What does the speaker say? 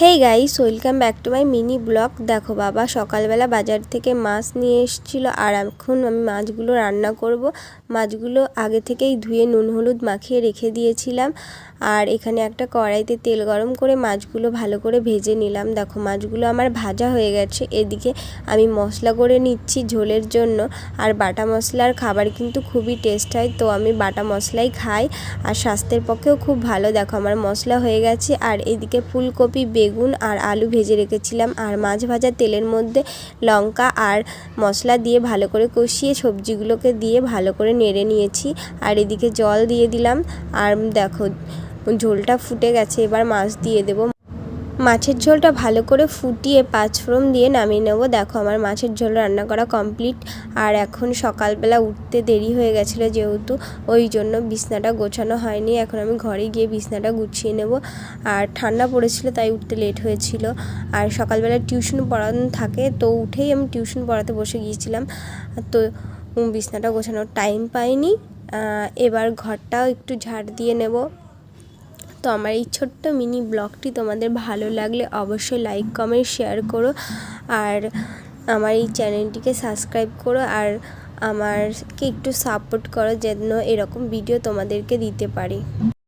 Hey guys welcome back to my mini vlog দেখো বাবা, সকালবেলা বাজার থেকে মাছ নিয়ে এসেছিল আর এখন আমি মাছগুলো রান্না করব। মাছগুলো আগে থেকেই ধুয়ে নুন হলুদ মাখিয়ে রেখে দিয়েছিলাম। আর এখানে একটা কড়াইতে তেল গরম করে মাছগুলো ভালো করে ভেজে নিলাম। দেখো মাছগুলো আমার ভাজা হয়ে গেছে। এদিকে আমি মশলা করে নিচ্ছি ঝোলের জন্য। আর বাটা মশলার খাবার কিন্তু খুবই টেস্ট হয়, তো আমি বাটা মশলাই খাই। আর স্বাস্থ্যের পক্ষেও খুব ভালো। দেখো আমার মশলা হয়ে গেছে। আর এদিকে ফুলকপি বেগুন আর আলু ভেজে রেখেছিলাম। আর মাছ ভাজা তেলের মধ্যে লঙ্কা আর মশলা দিয়ে ভালো করে কষিয়ে সবজিগুলোকে দিয়ে ভালো করে নেড়ে নিয়েছি। আর এদিকে জল দিয়ে দিলাম। আর দেখো, ঝোলটা ফুটে গেছে। এবার মাছ দিয়ে দেবো। মাছের ঝোলটা ভালো করে ফুটিয়ে পাঁচফোড়ন দিয়ে নামিয়ে নেব। দেখো আমার মাছের ঝোল রান্না করা কমপ্লিট। আর এখন সকালবেলা উঠতে দেরি হয়ে গেছিল যেহেতু, ওই জন্য বিছনাটা গোছানো হয়নি। এখন আমি ঘরে গিয়ে বিছনাটা গুছিয়ে নেব। আর ঠান্ডা পড়েছিল, তাই উঠতে লেট হয়েছিল। আর সকালবেলা টিউশন পড়ানো থাকে, তো উঠেই আমি টিউশন পড়াতে বসে গিয়েছিলাম। তো বিছনাটা গোছানোর টাইম পাইনি। এবার ঘরটাও একটু ঝাড় দিয়ে নেব। তো আমার এই ছোট্ট মিনি ব্লগটি তোমাদের ভালো লাগলে অবশ্যই লাইক, কমেন্ট, শেয়ার করো আর আমার এই চ্যানেলটিকে সাবস্ক্রাইব করো আর আমারকে একটু সাপোর্ট করো যেন এরকম ভিডিও তোমাদেরকে দিতে পারি।